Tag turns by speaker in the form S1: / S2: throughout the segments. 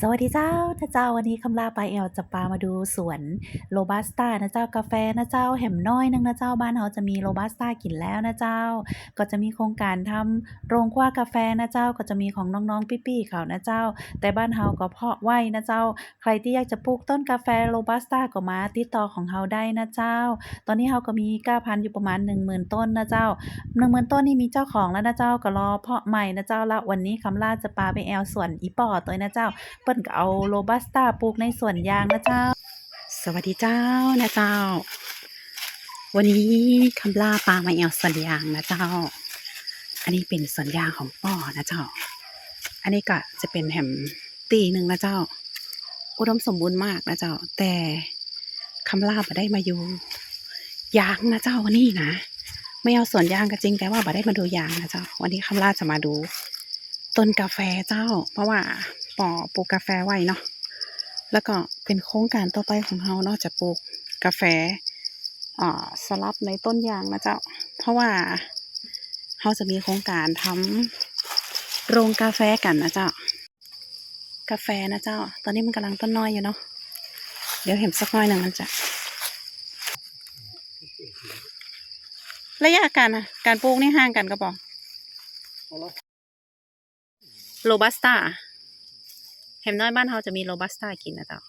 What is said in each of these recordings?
S1: สวัสดีเจ้านะเจ้าวันนี้คำลาไปลาแอวจะพามาดูสวนโรบัสต้านะเจ้ากาแฟนะเจ้าแหมน้อยนึงนะเจ้าบ้านเราจะมีโรบัสต้ากินแล้วนะเจ้า ก็จะมีโครงการทำโรงคว้ากาแฟนะเจ้าก็จะมีของน้องๆปี้ๆเขานะเจ้า แต่บ้านเฮาก็เพาะไว้นะเจ้า ใครที่อยากจะปลูกต้นกาแฟโรบัสต้าก็มาติดต่อของเฮาได้นะเจ้า ตอนนี้เฮาก็มีก้าพันอยู่ประมาณ 10,000 ต้นนะเจ้าหนึ่งหมื่นต้นนี่มีเจ้าของแล้วนะเจ้าก็รอเพาะใหม่นะเจ้าแล้ววันนี้คำลาจะปาไปแอลสวนอีปอตัวนะเจ้าเปิ้นก็เอาโรบัสต้าปลูกในสวนยางนะเจ้า สวัสดีเจ้านะเจ้า วันนี้คำลาปามาแอลสวนยางนะเจ้า อันนี้เป็นสวนยางของป่อนะเจ้า อันนี้ก็จะเป็นแหมตีหนึ่งนะเจ้า อุดมสมบูรณ์มากนะเจ้า แต่คำลาบ่ได้มาอยู่ยางนะเจ้าวันนี้นะไม่เอาสวนยางก็จริงแต่ว่าบ่ได้มาดูยางนะเจ้า วันนี้คำลาจะมาดู ต้นกาแฟเจ้า เพราะว่า ปอปลูกกาแฟไว้เนาะแล้วก็เป็นโครงการต่อไปของเราเนาะจะปลูกกาแฟอ่าสลับในต้นยางนะเจ้า เพราะว่าเราจะมีโครงการทำโรงกาแฟกันนะเจ้า กาแฟนะเจ้า ตอนนี้มันกำลังต้นน้อยอยู่เนาะเดี๋ยวเห็นสักหน้อยหนึ่งมันจะระยะการอะการปลูกนี่ห่างกันก็บอกโรบัสต้า เห็นน้อยบ้านเราจะมีโรบัสต้ากินนะเจ้า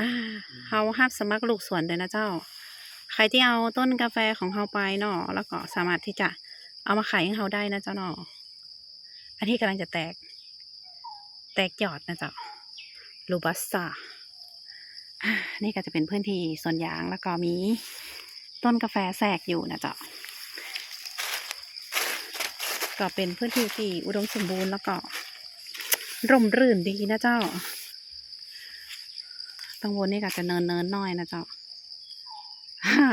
S1: อ่าเฮาห้ามสมัครลูกสวนเลยนะเจ้า ใครที่เอาต้นกาแฟของเฮาไปเนาะแล้วก็สามารถที่จะเอามาขายให้เฮาได้นะเจ้าเนาะอันที่กำลังจะแตก แตกยอดนะเจ้าโรบัสต้าอ่านี่ก็จะเป็นพื้นที่สวนยางแล้วก็มีต้นกาแฟแทรกอยู่นะเจ้าก็เป็นพื้นที่ที่อุดมสมบูรณ์แล้วก็ ร่มรื่นดีนะเจ้าตังบนนี่ก็จะเนินเนินน้อยนะเจ้าฮ่า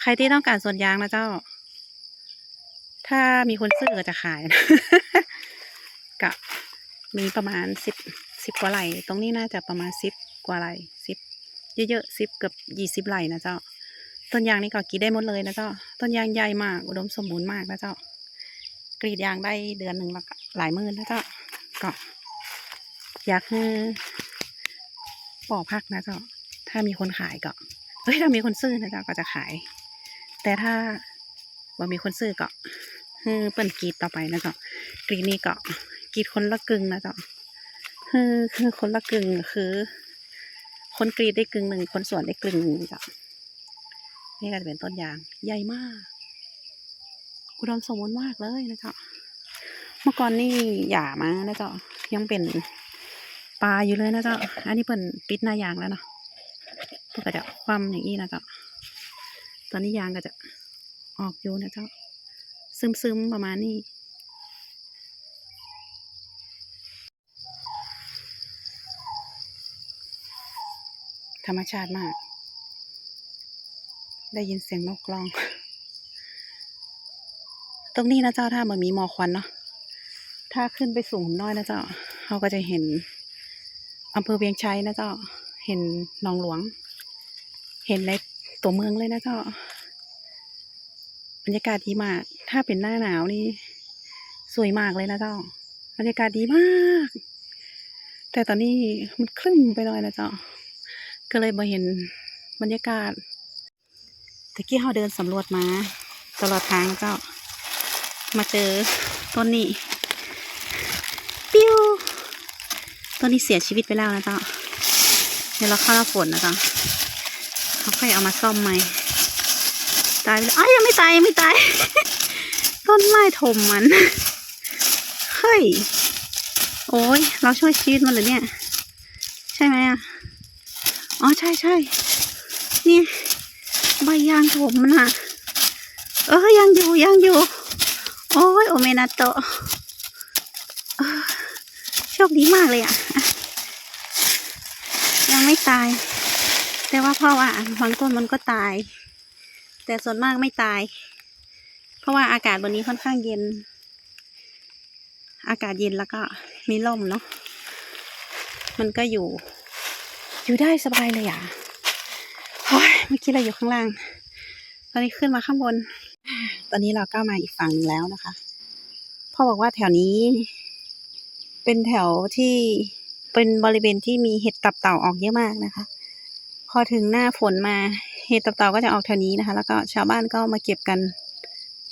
S1: ใครที่ต้องการสวนยางนะเจ้า ถ้ามีคนซื้อจะขายนะก็มีประมาณสิบสิบกว่าไร่ตรงนี้น่าจะประมาณสิบกว่าไร่สิบเยอะๆสิบเกือบยี่สิบไร่นะเจ้า ต้นยางนี่ก็กีดได้หมดเลยนะเจ้า ต้นยางใหญ่มาก อุดมสมบูรณ์มากนะเจ้ากรีดยางได้เดือนหนึ่งล้วก็หลายหมื่นนะเจ้า ก็อยากให้ปอพักนะเจ้า ถ้ามีคนขายก็เฮ้ยถ้ามีคนซื้อนะเจ้าก็จะขาย แต่ถ้าว่ามีคนซื้อก็คือเปิ้นกรีดต่อไปนะเจ้ากรีดนี่ก็กรีดคนละกึ่งนะเจ้าคือคือคนละกึ่งคือ คนกรีดได้กึ่งหนึ่งคนสวนได้กึ่งหนึ่งจ้ะนี่ก็จะเป็นต้นยางใหญ่มากอุดมสมบูรณ์มากเลยนะเจ๊ะ เมื่อก่อนนี่หย่ามานะเจ๊ะยังเป็นปลาอยู่เลยนะเจ๊ะอันนี้เปิ่นปิดหน้ายางแล้วเนาะเพื่อก็จะคว่ำอย่างนี้นะเจ๊ะตอนนี้ยางก็จะออกอยู่นะเจ๊ะซึมๆประมาณนี้ธรรมชาติมาก ได้ยินเสียงนกร้อง ตรงนี้นะเจ้าถ้ามันมีหมอกควันเนาะ ถ้าขึ้นไปสูงน้อยนะเจ้าเราก็จะเห็นอำเภอเวียงชัยนะเจ้า เห็นหนองหลวง เห็นในตัวเมืองเลยนะเจ้า บรรยากาศดีมาก ถ้าเป็นหน้าหนาวนี่สวยมากเลยนะเจ้า บรรยากาศดีมาก แต่ตอนนี้มันครึ้มไปหน่อยนะเจ้า ก็เลยมาเห็นบรรยากาศตะกี้เราเดินสำรวจมา ตลอดทางเจ้า มาเจอต้นนี้ ปิ้ว ต้นนี้เสียชีวิตไปแล้วนะจ้าเดี๋ยวเราเข้าฝนนะจ้าเขาค่อยเอามาซ่อมใหม่ตายไปแล้วอ้าวยังไม่ตายยังไม่ตาย ต้นไม้ถมมัน เฮ้ย โอ้ยเราช่วยชีวิตมันเหรือเนี่ย ใช่ไหมอะ อ๋อใช่ใช่นี่ใบยางถมมันอะเออยังอยู่ยังอยู่ โอ้ยโอเมนาโตะ คดีมากเลยอะ ยังไม่ตาย แต่ว่าพราะว่าบางต้นมันก็ตาย แต่ส่วนมากไม่ตาย เพราะว่าอากาศวันนี้ค่อนข้างเย็น อากาศเย็นแล้วก็มีลมเนาะ มันก็อยู่ อยู่ได้สบายเลยอะโอ้ยเมื่อกี้เราอยู่ข้างล่าง ตอนนี้ขึ้นมาข้างบน ตอนนี้เราก็มาอีกฝั่งแล้วนะคะ พ่อบอกว่าแถวนี้ เป็นแถวที่เป็นบริเวณที่มีเห็ดตับเต่าออกเยอะมากนะคะ พอถึงหน้าฝนมาเห็ดตับเต่าก็จะออกแถวนี้นะคะ แล้วก็ชาวบ้านก็มาเก็บกัน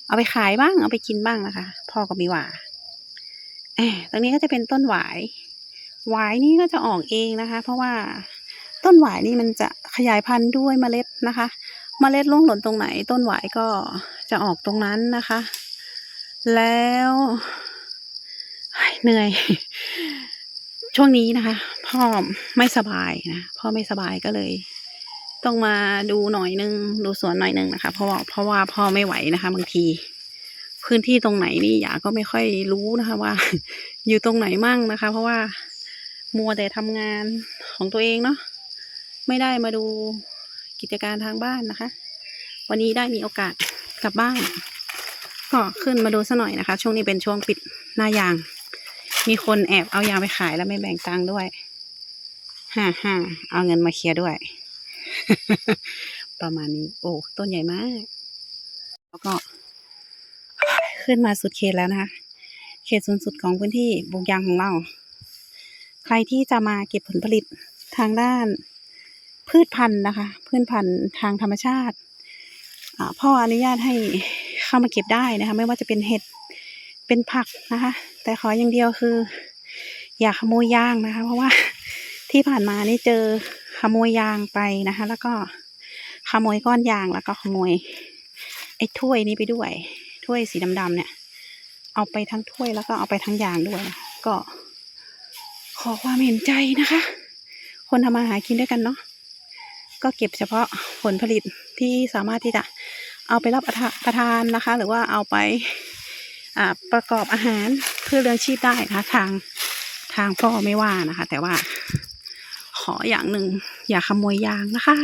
S1: เอาไปขายบ้าง เอาไปกินบ้างนะคะ พ่อก็มีหว่าอตรงนี้ก็จะเป็นต้นหวาย หวายนี่ก็จะออกเองนะคะ เพราะว่าต้นหวายนี่มันจะขยายพันธุ์ด้วยเมล็ดนะคะ เมล็ดร่วงหล่นตรงไหน ต้นหวายก็จะออกตรงนั้นนะคะ แล้ว เหนื่อย ช่วงนี้นะคะ พ่อไม่สบายนะพ่อไม่สบายก็เลย ต้องมาดูหน่อยนึง ดูสวนหน่อยนึงนะคะ เพราะว่าเพราะว่าพ่อไม่ไหวนะคะ บางที พื้นที่ตรงไหนนี่ยาก็ไม่ค่อยรู้นะคะว่า อยู่ตรงไหนมั่งนะคะ เพราะว่ามัวแต่ทำงานของตัวเองเนาะไม่ได้มาดูกิจการทางบ้านนะคะ วันนี้ได้มีโอกาสกลับบ้าน ก็ขึ้นมาดูซะหน่อยนะคะ ช่วงนี้เป็นช่วงปิดหน้ายาง มีคนแอบเอายางไปขายแล้วไม่แบ่งตังค์ด้วยฮ่าฮ่าเอาเงินมาเคลียร์ด้วย ประมาณนี้ โอ้ต้นใหญ่มาก แล้วก็ ขึ้นมาสุดเขตแล้วนะคะ เขตสูงสุดของพื้นที่ปลูกยางของเรา ใครที่จะมาเก็บผลผลิตทางด้าน พืชพันธุ์นะคะ พืชพันธุ์ทางธรรมชาติพ่ออนุญาตให้เข้ามาเก็บได้นะคะ ไม่ว่าจะเป็นเห็ด เป็นผักนะคะ แต่ขออย่างเดียวคือ อย่าขโมยยางนะคะ เพราะว่าที่ผ่านมานี่เจอขโมยยางไปนะคะ แล้วก็ขโมยก้อนยางแล้วก็ขโมยไอ้ถ้วยนี้ไปด้วย ถ้วยสีดำๆเนี่ย เอาไปทั้งถ้วยแล้วก็เอาไปทั้งยางด้วย ก็ ขอความเห็นใจนะคะ คนทำมาหากินด้วยกันเนาะก็เก็บเฉพาะผลผลิตที่สามารถที่จะเอาไปรับประทานนะคะ หรือว่าเอาไป ประกอบอาหารเพื่อเลี้ยงชีพได้นะคะทางทางพ่อไม่ว่านะคะ แต่ว่าขออย่างหนึ่งอย่าขโมยยางนะคะ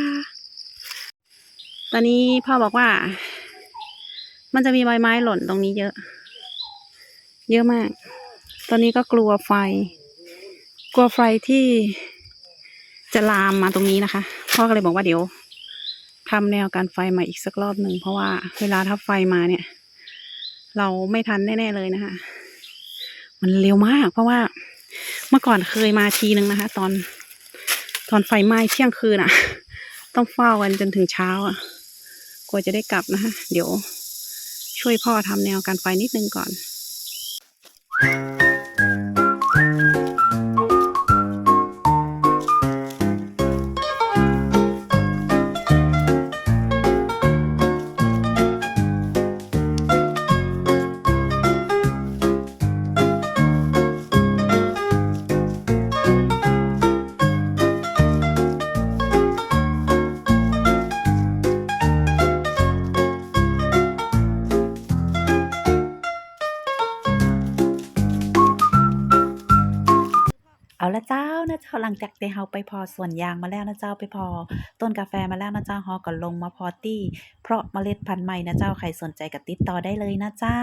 S1: ตอนนี้พ่อบอกว่า มันจะมีใบไม้หล่นตรงนี้เยอะ เยอะมาก ตอนนี้ก็กลัวไฟ กลัวไฟที่จะลามมาตรงนี้นะคะ พ่อก็เลยบอกว่าเดี๋ยวทำแนวการไฟมาอีกสักรอบหนึ่งเพราะว่าเวลาถ้าไฟมาเนี่ย เราไม่ทันแน่ ๆ เลยนะคะ มันเร็วมาก เพราะว่าเมื่อก่อนเคยมาทีนึงนะคะ ตอน ตอนไฟไหม้เที่ยงคืนอะ ต้องเฝ้ากันจนถึงเช้าอะกลัวจะได้กลับนะคะ เดี๋ยวช่วยพ่อทำแนวการไฟนิดนึงก่อน
S2: เอ หลังจากที่เฮาไปพอสวนยางมาแล้วนะเจ้าไปพอ ต้นกาแฟมาแล้วนะเจ้าฮอก็ลงมาพอตี้ เพราะเมล็ดพันธุ์ใหม่นะเจ้าใครสนใจก็ติดต่อได้เลยนะเจ้า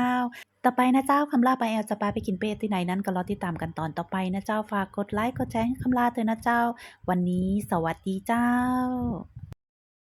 S2: ต่อไปนะเจ้าคำลาไปแอลจะพาไปกินเป็ดที่ไหนนั้นก็รอติดตามกันตอนต่อไปนะเจ้าฝากกดไลค์กดแชร์ให้คำลาเถอะนะเจ้า วันนี้สวัสดีเจ้า